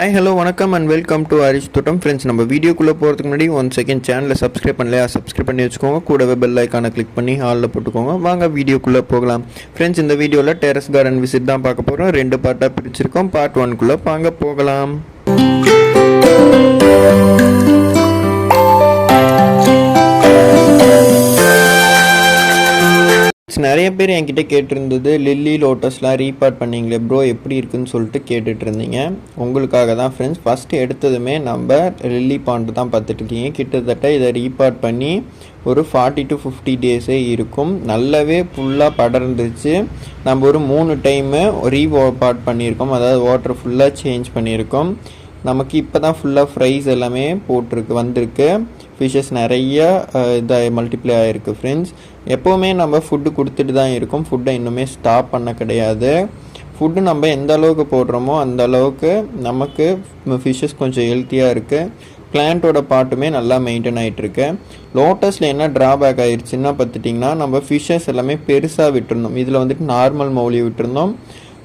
Hi hello வணக்கம் and welcome to Harish தோட்டம் friends நம்ம வீடியோக்குள்ளே போகிறதுக்கு முன்னாடி ஒன் செகண்ட் சேனலை சப்ஸ்கிரைப் பண்ணலையா? சப்ஸ்கிரைப் பண்ணி வச்சுக்கோங்க. கூடவே பெல் ஐக்கானை கிளிக் பண்ணி ஹாலில் போட்டுக்கோங்க. வாங்க வீடியோக்குள்ளே போகலாம். ஃப்ரெண்ட்ஸ் இந்த வீடியோவில் டெரஸ் கார்டன் விசிட் தான் பார்க்க போகிறோம் ரெண்டு பார்ட்டாக பிரிச்சிருக்கோம். பார்ட் ஒன்குள்ளே வாங்க போகலாம். நிறைய பேர் என்கிட்ட கேட்டிருந்தது லில்லி லோட்டஸ்லாம் ரீபார்ட் பண்ணிங்களே ப்ரோ எப்படி இருக்குன்னு சொல்லிட்டு கேட்டுட்டு இருந்தீங்க உங்களுக்காக தான் ஃப்ரெண்ட்ஸ் ஃபஸ்ட்டு எடுத்ததுமே நம்ம லில்லி பாண்டு தான் பார்த்துட்ருக்கீங்க கிட்டத்தட்ட இதை ரீபார்ட் பண்ணி ஒரு ஃபார்ட்டி டு ஃபிஃப்டி டேஸே இருக்கும். நல்லாவே ஃபுல்லாக படர்ந்துச்சு. நம்ம ஒரு மூணு டைமு ரீபார்ட் பண்ணியிருக்கோம். அதாவது வாட்டர் ஃபுல்லாக சேஞ்ச் பண்ணியிருக்கோம். நமக்கு இப்போ தான் ஃபுல்லாக ஃப்ரைஸ் எல்லாமே போட்டிருக்கு வந்திருக்கு. ஃபிஷ்ஷஸ் நிறைய இதாக மல்டிப்ளை ஆகிருக்கு ஃப்ரெண்ட்ஸ் எப்போவுமே நம்ம ஃபுட்டு கொடுத்துட்டு தான் இருக்கோம். ஃபுட்டை இன்னுமே ஸ்டாப் பண்ண கிடையாது. ஃபுட்டு நம்ம எந்த அளவுக்கு போடுறோமோ அந்த அளவுக்கு நமக்கு ஃபிஷ்ஷஸ் கொஞ்சம் ஹெல்த்தியாக இருக்குது பிளான்ட்டோட பாட்டுமே நல்லா மெயின்டைன் ஆகிட்டுருக்கு லோட்டஸில் என்ன ட்ராபேக் ஆயிடுச்சுன்னா பார்த்துட்டிங்கன்னா நம்ம ஃபிஷ்ஷஸ் எல்லாமே பெருசாக விட்டுருந்தோம் இதில் வந்துட்டு நார்மல் மௌலி விட்டுருந்தோம்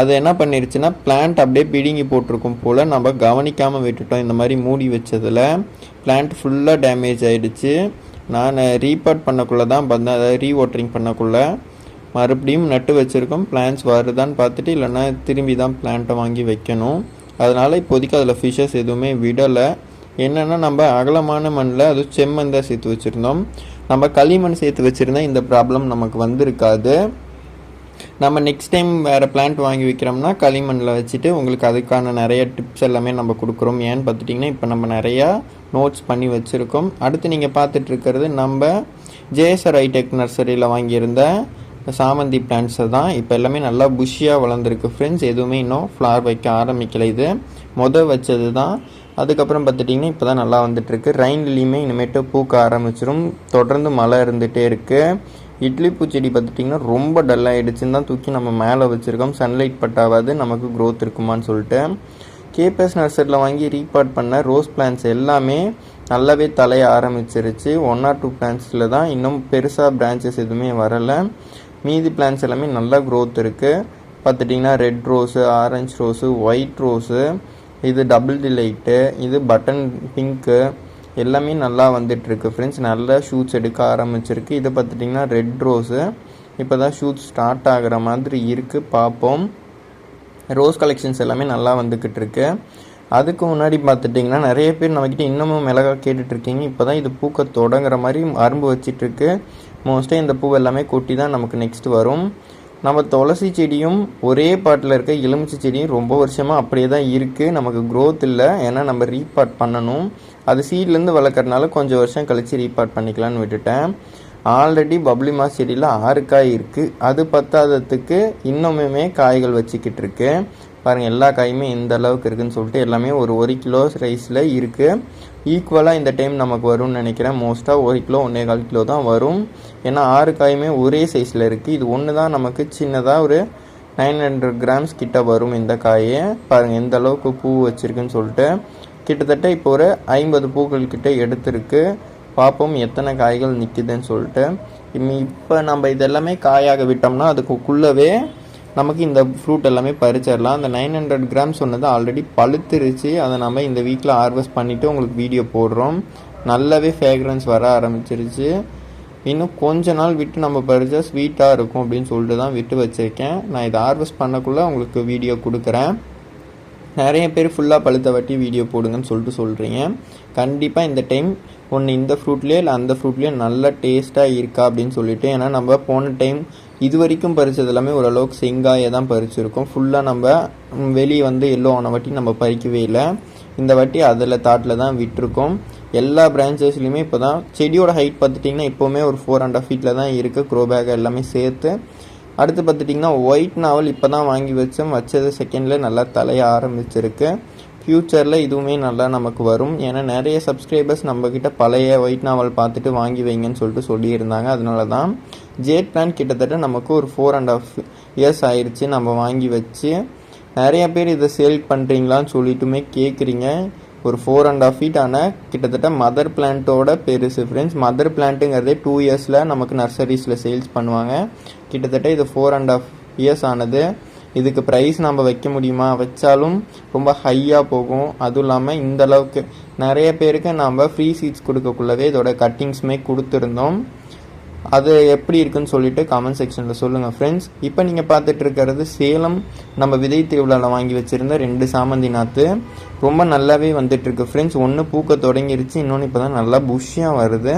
அது என்ன பண்ணிருச்சுன்னா பிளான்ட் அப்படியே பிடுங்கி போட்டிருக்கும் போல் நம்ம கவனிக்காமல் விட்டுட்டோம். இந்த மாதிரி மூடி வச்சதில் பிளான்ட் ஃபுல்லாக டேமேஜ் ஆகிடுச்சு நான் ரீபார்ட் பண்ணக்குள்ளே தான் பார்த்தேன் அதாவது ரீவாட்டரிங் பண்ணக்குள்ளே மறுபடியும் நட்டு வச்சுருக்கோம். பிளான்ஸ் வருதான்னு பார்த்துட்டு இல்லைன்னா திரும்பி தான் பிளான்ட்டை வாங்கி வைக்கணும். அதனால் இப்போதைக்கு அதில் ஃபிஷ்ஷஸ் எதுவுமே விடலை. என்னென்னா நம்ம அகலமான மண்ணில் அது செம்மண் தான் சேர்த்து வச்சுருந்தோம். நம்ம களிமண் சேர்த்து வச்சுருந்தா இந்த ப்ராப்ளம் நமக்கு வந்திருக்காது. நம்ம நெக்ஸ்ட் டைம் வேறு பிளான்ட் வாங்கி வைக்கிறோம்னா களிமண்ணில் வச்சுட்டு உங்களுக்கு அதுக்கான நிறைய டிப்ஸ் எல்லாமே நம்ம கொடுக்குறோம். ஏன்னு பார்த்துட்டிங்கன்னா இப்போ நம்ம நிறையா நோட்ஸ் பண்ணி வச்சுருக்கோம். அடுத்து நீங்கள் பார்த்துட்ருக்கிறது நம்ம ஜேஎஸ்ஆர் ஐடெக் நர்சரியில் வாங்கியிருந்த சாமந்தி பிளான்ட்ஸை தான். இப்போ எல்லாமே நல்லா புஷியாக வளர்ந்துருக்கு ஃப்ரெண்ட்ஸ் எதுவுமே இன்னும் ஃப்ளார் வைக்க ஆரம்பிக்கல இது. மொதல் வச்சது தான். அதுக்கப்புறம் பார்த்துட்டிங்கன்னா இப்போ தான் நல்லா வந்துட்டுருக்கு ரெயின்லேயுமே இனிமேட்டு பூக்க ஆரம்பிச்சிடும் தொடர்ந்து மழை இருந்துகிட்டே இருக்குது இட்லி பூச்செடி பார்த்துட்டிங்கன்னா ரொம்ப டல் ஆகிடுச்சுன்னு தான் தூக்கி நம்ம மேலே வச்சுருக்கோம். சன்லைட் பட்டாவது நமக்கு க்ரோத் இருக்குமான்னு சொல்லிட்டு. கேபிஎஸ் நர்சரியில் வாங்கி ரீபார்ட் பண்ண ரோஸ் பிளான்ஸ் எல்லாமே நல்லாவே தலைய ஆரம்பிச்சிருச்சு. ஒன் ஆர் டூ பிளான்ஸில் தான் இன்னும் பெருசாக பிரான்ச்சஸ் எதுவுமே வரலை. மீதி பிளான்ஸ் எல்லாமே நல்லா க்ரோத் இருக்குது பார்த்துட்டிங்கன்னா red rose orange rose white rose இது டபுள் டிலைட்டு இது பட்டன் பிங்க்கு எல்லாமே நல்லா வந்துட்டுருக்கு ஃப்ரெண்ட்ஸ் நல்லா ஷூட்ஸ் எடுக்க ஆரம்பிச்சிருக்கு. இதை பார்த்துட்டிங்கன்னா ரெட் ரோஸு இப்போ தான் ஷூட்ஸ் ஸ்டார்ட் ஆகிற மாதிரி இருக்குது பார்ப்போம். ரோஸ் கலெக்ஷன்ஸ் எல்லாமே நல்லா வந்துக்கிட்டு இருக்கு அதுக்கு முன்னாடி பார்த்துட்டிங்கன்னா நிறைய பேர் நம்மக்கிட்ட இன்னமும் மிளகா கேட்டுட்ருக்கீங்க இப்போ தான் இது பூக்க தொடங்குற மாதிரி அரும்பு வச்சிட்ருக்கு மோஸ்ட்டாக இந்த பூ எல்லாமே கொட்டி தான் நமக்கு நெக்ஸ்ட் வரும். நம்ம துளசி செடியும் ஒரே பாட்டில் இருக்க எலுமிச்சை செடியும் ரொம்ப வருஷமாக அப்படியே தான் இருக்குது நமக்கு க்ரோத் இல்லை. ஏன்னா நம்ம ரீபார்ட் பண்ணணும். அது சீட்லேருந்து வளர்க்குறதுனால கொஞ்சம் வருஷம் கழித்து ரீபார்ட் பண்ணிக்கலான்னு விட்டுட்டேன். ஆல்ரெடி பப்ளி மாஸ் செடியில் ஆறு காய் இருக்குது அது பத்தாததுக்கு இன்னுமே காய்கள் வச்சுக்கிட்டு இருக்கு. பாருங்கள் எல்லா காயுமே இந்த அளவுக்கு இருக்குதுன்னு சொல்லிட்டு எல்லாமே ஒரு ஒரு கிலோ ரைஸில் இருக்குது ஈக்குவலாக இந்த டைம் நமக்கு வரும்னு நினைக்கிறேன். மோஸ்ட்டாக ஒரு கிலோ ஒன்றே கால் கிலோ தான் வரும். ஏன்னா ஆறு காயுமே ஒரே சைஸில் இருக்குது இது ஒன்று தான் நமக்கு சின்னதாக ஒரு நைன் ஹண்ட்ரட் கிராம்ஸ் கிட்ட வரும் இந்த காயை. பாருங்கள் எந்த அளவுக்கு பூ வச்சுருக்குன்னு சொல்லிட்டு. கிட்டத்தட்ட இப்போ ஒரு ஐம்பது பூக்கள் கிட்ட எடுத்திருக்கு. பார்ப்போம் எத்தனை காய்கள் நிற்குதுன்னு சொல்லிட்டு. இப்போ நம்ம இதெல்லாமே காயாக விட்டோம்னா அதுக்குள்ளவே நமக்கு இந்த ஃப்ரூட் எல்லாமே பறிச்சிடலாம். அந்த நைன் ஹண்ட்ரட் கிராம் சொன்னது ஆல்ரெடி பழுத்துருச்சு. அதை நம்ம இந்த வீக்கில் ஹார்வெஸ்ட் பண்ணிவிட்டு உங்களுக்கு வீடியோ போடுறோம். நல்லாவே ஃபேக்ரன்ஸ் வர ஆரம்பிச்சிருச்சு. இன்னும் கொஞ்ச நாள் விட்டு நம்ம பறிச்சா ஸ்வீட்டாக இருக்கும் அப்படின்னு சொல்லிட்டு தான் விட்டு வச்சுருக்கேன். நான் இதை ஹார்வெஸ்ட் பண்ணக்குள்ளே உங்களுக்கு வீடியோ கொடுக்குறேன். நிறைய பேர் ஃபுல்லாக பழுத்த வட்டி வீடியோ போடுங்கன்னு சொல்லிட்டு சொல்கிறீங்க கண்டிப்பாக இந்த டைம் ஒன்று இந்த ஃப்ரூட்லேயே இல்லை அந்த ஃப்ரூட்லேயே நல்லா டேஸ்ட்டாக இருக்கா அப்படின்னு சொல்லிட்டு ஏன்னா நம்ம போன டைம் இது வரைக்கும் பறித்தது எல்லாமே ஓரளவுக்கு செங்காயை தான் பறிச்சிருக்கோம். ஃபுல்லாக நம்ம வெளியே வந்து எல்லோ ஆன வாட்டி நம்ம பறிக்கவே இல்லை. இந்த வாட்டி அதில் தாட்டில் தான் விட்டுருக்கோம். எல்லா பிரான்ச்சஸ்லையுமே இப்போ தான் செடியோட ஹைட் பார்த்துட்டிங்கன்னா இப்போவுமே ஒரு ஃபோர் அண்ட் ஆஃப் ஃபீட்டில் தான் இருக்குது க்ரோ பேக் எல்லாமே சேர்த்து. அடுத்து பார்த்துட்டிங்கன்னா ஒயிட் நாவல் இப்போ தான் வாங்கி வச்சோம். வச்சது செகண்டில் நல்லா தலைய ஆரம்பிச்சிருக்கு. ஃப்யூச்சரில் இதுவுமே நல்லா நமக்கு வரும். ஏன்னா நிறைய சப்ஸ்கிரைபர்ஸ் நம்மக்கிட்ட பழைய ஒயிட் நாவல் பார்த்துட்டு வாங்கி வைங்கன்னு சொல்லிட்டு சொல்லியிருந்தாங்க. அதனால தான் ஜேட் பிளான் கிட்டத்தட்ட நமக்கு ஒரு ஃபோர் அண்ட் ஆஃப் இயர்ஸ் ஆயிடுச்சு நம்ம வாங்கி வச்சு நிறைய பேர் இதை சேல் பண்ணுறீங்களான்னு சொல்லிட்டுமே கேட்குறீங்க ஒரு ஃபோர் அண்ட் ஆஃப் ஃபீட் ஆன கிட்டத்தட்ட மதர் பிளான்ட்டோட பெருசு ஃப்ரெண்ட்ஸ் மதர் பிளான்ட்டுங்கிறதே டூ இயர்ஸில் நமக்கு நர்சரிஸில் சேல்ஸ் பண்ணுவாங்க. கிட்டத்தட்ட இது ஃபோர் அண்ட் ஆஃப் இயர்ஸ் ஆனது. இதுக்கு ப்ரைஸ் நம்ம வைக்க முடியுமா? வச்சாலும் ரொம்ப ஹையாக போகும். அதுவும் இல்லாமல் இந்த அளவுக்கு நிறைய பேருக்கு நம்ம ஃப்ரீ சீட்ஸ் கொடுக்கக்குள்ளவே இதோட கட்டிங்ஸுமே கொடுத்துருந்தோம். அது எப்படி இருக்குன்னு சொல்லிட்டு கமெண்ட் செக்ஷனில் சொல்லுங்கள் ஃப்ரெண்ட்ஸ் இப்போ நீங்கள் பார்த்துட்டு இருக்கிறது சேலம் நம்ம விதை திருவிழாவில் வாங்கி வச்சுருந்த ரெண்டு சாமந்தி நாற்று ரொம்ப நல்லாவே வந்துட்டுருக்கு ஃப்ரெண்ட்ஸ் ஒன்று பூக்க தொடங்கிருச்சு இன்னொன்று இப்போ தான் நல்லா புஷ்ஷாக வருது.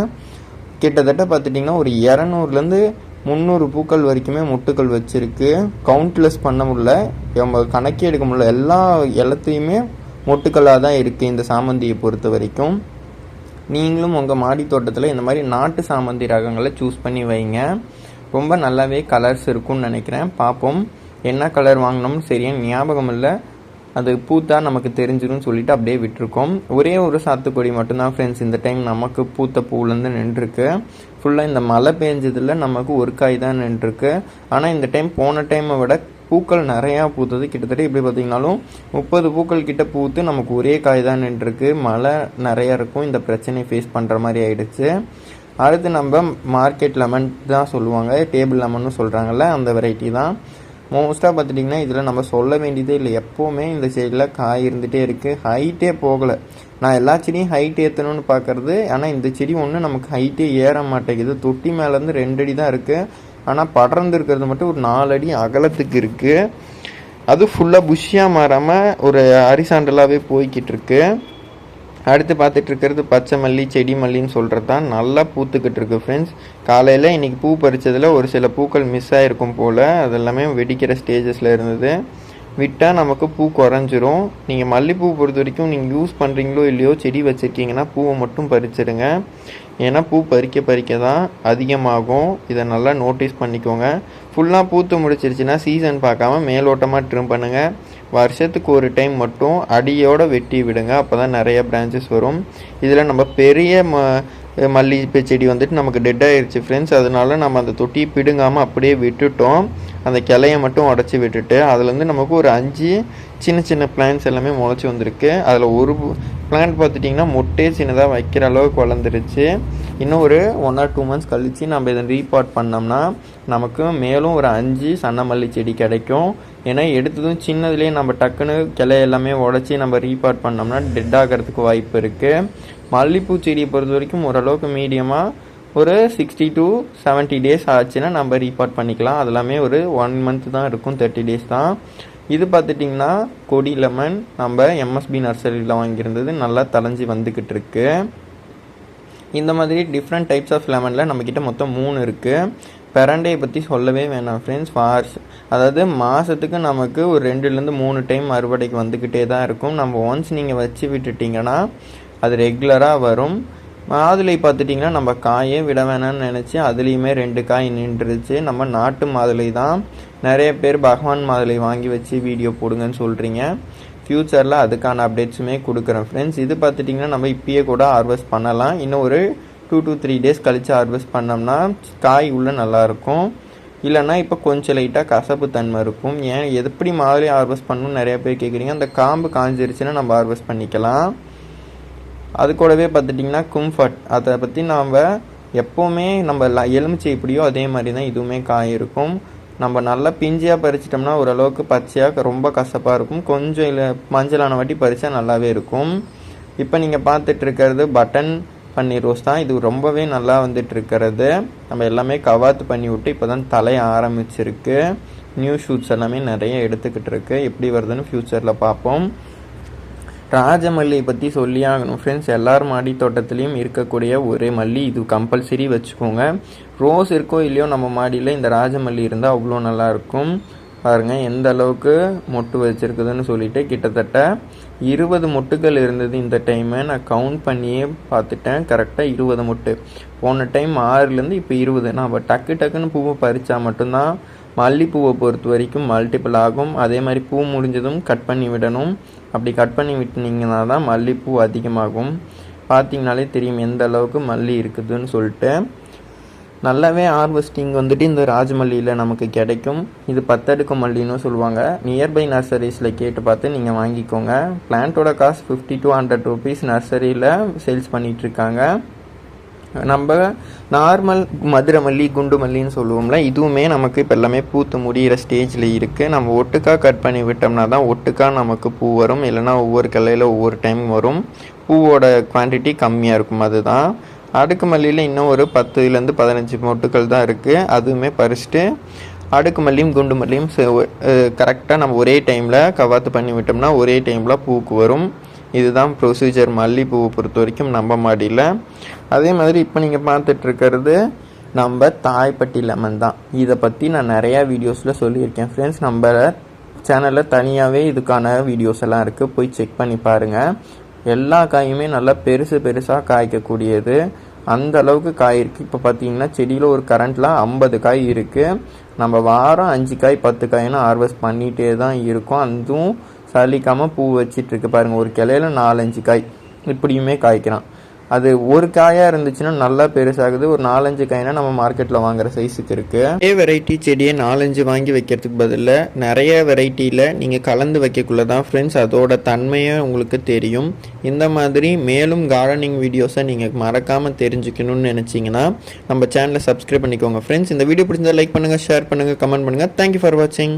கிட்டத்தட்ட பார்த்துட்டிங்கன்னா ஒரு இரநூறுலேருந்து முந்நூறு பூக்கள் வரைக்குமே முட்டுக்கள் வச்சுருக்கு. கவுண்ட்லெஸ் பண்ண முடில நம்ம கணக்கே எடுக்க முடியல. எல்லா எல்லாத்தையுமே மொட்டுக்களாக தான் இருக்குது இந்த சாமந்தியை பொறுத்த வரைக்கும். நீங்களும் உங்கள் மாடி தோட்டத்தில் இந்த மாதிரி நாட்டு சாமந்தி ரகங்களை சூஸ் பண்ணி வைங்க. ரொம்ப நல்லாவே கலர்ஸ் இருக்கும்னு நினைக்கிறேன். பார்ப்போம் என்ன கலர் வாங்கினோம்னு சரியாக ஞாபகம் இல்லை. அது பூத்தா நமக்கு தெரிஞ்சிரும்னு சொல்லிட்டு அப்படியே விட்டுருக்கோம். ஒரே ஒரு சாத்துக்குடி மட்டும்தான் ஃப்ரெண்ட்ஸ் இந்த டைம் நமக்கு பூத்த பூலேருந்து நின்றுருக்கு. ஃபுல்லாக இந்த மழை பெஞ்சதில் நமக்கு ஒரு காய் தான் நின்றுருக்கு. ஆனால் இந்த டைம் போன டைமை விட பூக்கள் நிறையா பூத்தது. கிட்டத்தட்ட இப்படி பார்த்தீங்கனாலும் முப்பது பூக்கள் கிட்ட பூத்து நமக்கு ஒரே காய் தான் நின்றுருக்கு. மழை நிறையா இருக்கும். இந்த பிரச்சனையை ஃபேஸ் பண்ணுற மாதிரி ஆயிடுச்சு. அடுத்து நம்ம மார்க்கெட் லெமன் தான் சொல்லுவாங்க. டேபிள் லெமன்னு சொல்கிறாங்கல்ல அந்த வெரைட்டி தான். மோஸ்ட்டாக பார்த்துட்டிங்கன்னா இதில் நம்ம சொல்ல வேண்டியதே இல்லை. எப்போவுமே இந்த சைடில் காய் இருந்துகிட்டே இருக்குது ஹைட்டே போகலை. நான் எல்லா செடியும் ஹைட் ஏற்றணும்னு பார்க்குறது. ஆனால் இந்த செடி ஒன்று நமக்கு ஹைட்டே ஏற மாட்டேங்குது. தொட்டி மேலேருந்து ரெண்டு அடி தான் இருக்குது ஆனால் படர்ந்து இருக்கிறது மட்டும் ஒரு நாலு அடி அகலத்துக்கு இருக்குது அது ஃபுல்லாக புஷ்ஷியாக மாறாமல் ஒரு அரிசாண்டலாகவே போய்கிட்டு இருக்கு அடுத்து பார்த்துட்டு இருக்கிறது பச்சை மல்லி செடி மல்லின்னு சொல்கிறது தான் நல்லா பூத்துக்கிட்டு இருக்கு ஃப்ரெண்ட்ஸ் காலையில் இன்றைக்கி பூ பறித்ததில் ஒரு சில பூக்கள் மிஸ் ஆகிருக்கும் போல். அதெல்லாமே வெடிக்கிற ஸ்டேஜஸில் இருந்தது. விட்டால் நமக்கு பூ குறைஞ்சிரும். நீங்கள் மல்லிப்பூ பொறுத்த வரைக்கும் நீங்கள் யூஸ் பண்ணுறீங்களோ இல்லையோ செடி வச்சுருக்கீங்கன்னா பூவை மட்டும் பறிச்சிடுங்க ஏன்னா பூ பறிக்க பறிக்க தான் அதிகமாகும். இதை நல்லா நோட்டீஸ் பண்ணிக்கோங்க. ஃபுல்லாக பூத்து முடிச்சிருச்சுன்னா சீசன் பார்க்காம மேலோட்டமாக ட்ரிம் பண்ணுங்கள் வருஷத்துக்கு ஒரு டைம் மட்டும் அடியோடு வெட்டி விடுங்க. அப்போ தான் நிறைய பிரான்ச்சஸ் வரும். இதில் நம்ம பெரிய ம மல்லிகைப்பூ செடி வந்துட்டு நமக்கு டெட் ஆயிடுச்சு ஃப்ரெண்ட்ஸ் அதனால நம்ம அந்த தொட்டியை பிடுங்காமல் அப்படியே விட்டுட்டோம். அந்த கிளையை மட்டும் உடச்சி விட்டுட்டு அதுலேருந்து நமக்கு ஒரு அஞ்சு சின்ன சின்ன பிளான்ஸ் எல்லாமே முளைச்சி வந்திருக்கு. அதில் ஒரு பிளான்ட் பார்த்துட்டிங்கன்னா மொட்டே சின்னதாக வைக்கிற அளவுக்கு வளர்ந்துருச்சு. இன்னும் ஒரு ஒன் ஆர் டூ மந்த்ஸ் கழித்து நம்ம இதை ரீபாட் பண்ணோம்னா நமக்கு மேலும் ஒரு அஞ்சு சன்னமல்லி செடி கிடைக்கும். ஏன்னா எடுத்ததும் சின்னதுலேயே நம்ம டக்குன்னு கிளை எல்லாமே உடச்சி நம்ம ரீபாட் பண்ணோம்னா டெட் ஆகிறதுக்கு வாய்ப்பு இருக்குது மல்லிப்பூ செடியை பொறுத்த வரைக்கும் ஓரளவுக்கு மீடியமாக ஒரு சிக்ஸ்டி டு செவன்ட்டி டேஸ் ஆச்சுன்னா நம்ம ரீபார்ட் பண்ணிக்கலாம். அதெல்லாமே ஒரு ஒன் மந்த் தான் இருக்கும் தேர்ட்டி டேஸ் தான். இது பார்த்துட்டிங்கன்னா கொடி லெமன் நம்ம எம்எஸ்பி நர்சரியில் வாங்கியிருந்தது. நல்லா தலைஞ்சி வந்துக்கிட்டு இருக்கு. இந்த மாதிரி டிஃப்ரெண்ட் டைப்ஸ் ஆஃப் லெமனில் நம்மக்கிட்ட மொத்தம் மூணு இருக்குது பெரண்டையை பற்றி சொல்லவே வேணாம் ஃப்ரெண்ட்ஸ் ஃபார்ஸ் அதாவது மாதத்துக்கு நமக்கு ஒரு ரெண்டுலேருந்து மூணு டைம் அறுவடைக்கு வந்துக்கிட்டே தான் இருக்கும். நம்ம ஒன்ஸ் நீங்கள் வச்சு விட்டுட்டிங்கன்னா அது ரெகுலராக வரும். மாதுளை பார்த்துட்டிங்கன்னா நம்ம காயே விட வேணாம்னு நினச்சி அதுலேயுமே ரெண்டு காய் நின்றுச்சு. நம்ம நாட்டு மாதுளை தான். நிறைய பேர் பகவான் மாதுளை வாங்கி வச்சு வீடியோ போடுங்கன்னு சொல்கிறீங்க ஃப்யூச்சரில் அதுக்கான அப்டேட்ஸுமே கொடுக்குறேன் ஃப்ரெண்ட்ஸ் இது பார்த்துட்டிங்கன்னா நம்ம இப்பயே கூட ஹார்வெஸ்ட் பண்ணலாம். இன்னும் ஒரு டூ டூ த்ரீ டேஸ் கழித்து ஹார்வெஸ்ட் பண்ணோம்னா காய் உள்ளே நல்லாயிருக்கும் இல்லைன்னா இப்போ கொஞ்சம் லைட்டாக கசப்பு தன்மை இருக்கும். ஏன்? எப்படி மாதுளை ஹார்வெஸ்ட் பண்ணணும்னு நிறைய பேர் கேட்குறீங்க அந்த காம்பு காஞ்சிருச்சுன்னா நம்ம ஹார்வெஸ்ட் பண்ணிக்கலாம். அது கூடவே பார்த்துட்டிங்கன்னா கும்ஃபர்ட் அதை பற்றி நாம் எப்போவுமே நம்ம எலுமிச்சை எப்படியோ அதே மாதிரி தான் இதுவுமே காய் இருக்கும். நம்ம நல்லா பிஞ்சியாக பறிச்சிட்டோம்னா ஓரளவுக்கு பச்சையாக ரொம்ப கசப்பாக இருக்கும். கொஞ்சம் இல்லை மஞ்சளான வாட்டி பறித்தா நல்லாவே இருக்கும். இப்போ நீங்கள் பார்த்துட்டு இருக்கிறது பட்டன் பன்னீர் ரோஸ் தான். இது ரொம்பவே நல்லா வந்துட்டு இருக்கிறது நம்ம எல்லாமே கவாத்து பண்ணி விட்டு இப்போ தான் தலைய ஆரம்பிச்சிருக்கு. நியூ ஷூட்ஸ் எல்லாமே நிறைய எடுத்துக்கிட்டு இருக்கு எப்படி வருதுன்னு ஃப்யூச்சரில் பார்ப்போம். ராஜமல்லியை பற்றி சொல்லி ஆகணும் ஃப்ரெண்ட்ஸ் எல்லார் மாடி தோட்டத்துலேயும் இருக்கக்கூடிய ஒரே மல்லி. இது கம்பல்சரி வச்சுக்கோங்க. ரோஸ் இருக்கோ இல்லையோ நம்ம மாடியில் இந்த ராஜமல்லி இருந்தால் அவ்வளோ நல்லாயிருக்கும். பாருங்கள் எந்த அளவுக்கு மொட்டு வச்சுருக்குதுன்னு சொல்லிட்டு கிட்டத்தட்ட இருபது மொட்டுகள் இருந்தது இந்த டைமு நான் கவுண்ட் பண்ணியே பார்த்துட்டேன். கரெக்டாக இருபது மொட்டு. போன டைம் ஆறுலேருந்து இப்போ இருபது. நான் டக்கு டக்குன்னு பூவை பறித்தா மட்டும்தான் மல்லிப்பூவை பொறுத்த வரைக்கும் மல்டிபிள் ஆகும். அதே மாதிரி பூ முடிஞ்சதும் கட் பண்ணி விடணும். அப்படி கட் பண்ணி விட்டுனீங்கன்னா தான் மல்லிப்பூ அதிகமாகும். பார்த்தீங்கனாலே தெரியும் எந்த அளவுக்கு மல்லி இருக்குதுன்னு சொல்லிட்டு. நல்லாவே ஹார்வெஸ்டிங் வந்துட்டு இந்த ராஜமல்லியில் நமக்கு கிடைக்கும். இது பத்தடுக்கு மல்லின்னு சொல்லுவாங்க. நியர்பை நர்சரிஸில் கேட்டு பார்த்து நீங்கள் வாங்கிக்கோங்க. பிளான்ட்டோட cost fifty two hundred rupees நர்சரியில் சேல்ஸ் பண்ணிகிட்ருக்காங்க நம்ம நார்மல் மதுரை மல்லி குண்டு மல்லின்னு சொல்லுவோம்ல இதுவுமே நமக்கு இப்போ எல்லாமே பூத்து முடிகிற ஸ்டேஜில் இருக்குது நம்ம ஒட்டுக்காக கட் பண்ணி விட்டோம்னா தான் ஒட்டுக்கா நமக்கு பூ வரும். இல்லைன்னா ஒவ்வொரு கிளையில் ஒவ்வொரு டைம் வரும். பூவோட குவான்டிட்டி கம்மியாக இருக்கும் அதுதான். அடுக்கு மல்லியில் இன்னும் ஒரு பத்துலேருந்து பதினஞ்சு மொட்டுக்கள் தான் இருக்குது அதுவுமே பறிச்சுட்டு அடுக்கு மல்லியும் குண்டு மல்லியும் கரெக்டாக நம்ம ஒரே டைமில் கவாத்து பண்ணி விட்டோம்னா ஒரே டைமில் பூக்கு வரும். இதுதான் ப்ரொசீஜர் மல்லிப்பூவை பொறுத்த வரைக்கும் நம்ம மாடியில். அதே மாதிரி இப்போ நீங்கள் பார்த்துட்ருக்கிறது நம்ம தாய்ப்பட்டி லெமன் தான். இதை பற்றி நான் நிறையா வீடியோஸில் சொல்லியிருக்கேன். ஃப்ரெண்ட்ஸ் நம்ம சேனலில் தனியாகவே இதுக்கான வீடியோஸ் எல்லாம் இருக்குது போய் செக் பண்ணி பாருங்கள் எல்லா காயுமே நல்லா பெருசு பெருசாக காய்க்கக்கூடியது. அந்த அளவுக்கு காய் இருக்குது இப்போ பார்த்தீங்கன்னா செடியில் ஒரு கரண்ட்டில் ஐம்பது காய் இருக்குது நம்ம வாரம் அஞ்சு காய் பத்து காய்னு ஹார்வெஸ்ட் பண்ணிகிட்டே தான் இருக்கோம். அதுவும் சலிக்காமல் பூ வச்சிட்ருக்கு. பாருங்கள் ஒரு கிளையில நாலஞ்சு காய். இப்படியுமே காய்க்கிறான் அது ஒரு காயாக இருந்துச்சுன்னா நல்லா பெருசாகுது. ஒரு நாலஞ்சு காய்னா நம்ம மார்க்கெட்டில் வாங்குற சைஸுக்கு இருக்குது ஒரே வெரைட்டி செடியை நாலஞ்சு வாங்கி வைக்கிறதுக்கு பதிலாக நிறைய வெரைட்டியில் நீங்கள் கலந்து வைக்கக்குள்ள தான் ஃப்ரெண்ட்ஸ் அதோட தன்மையை உங்களுக்கு தெரியும். இந்த மாதிரி மேலும் கார்டனிங் வீடியோஸை நீங்கள் மறக்காமல் தெரிஞ்சுக்கணும்னு நினச்சிங்கன்னா நம்ம சேனலை சப்ஸ்கிரைப் பண்ணிக்கோங்க ஃப்ரெண்ட்ஸ் இந்த வீடியோ பிடிச்சதை லைக் பண்ணுங்கள் ஷேர் பண்ணுங்கள் கமெண்ட் பண்ணுங்கள் தேங்க்யூ ஃபார் வாட்சிங்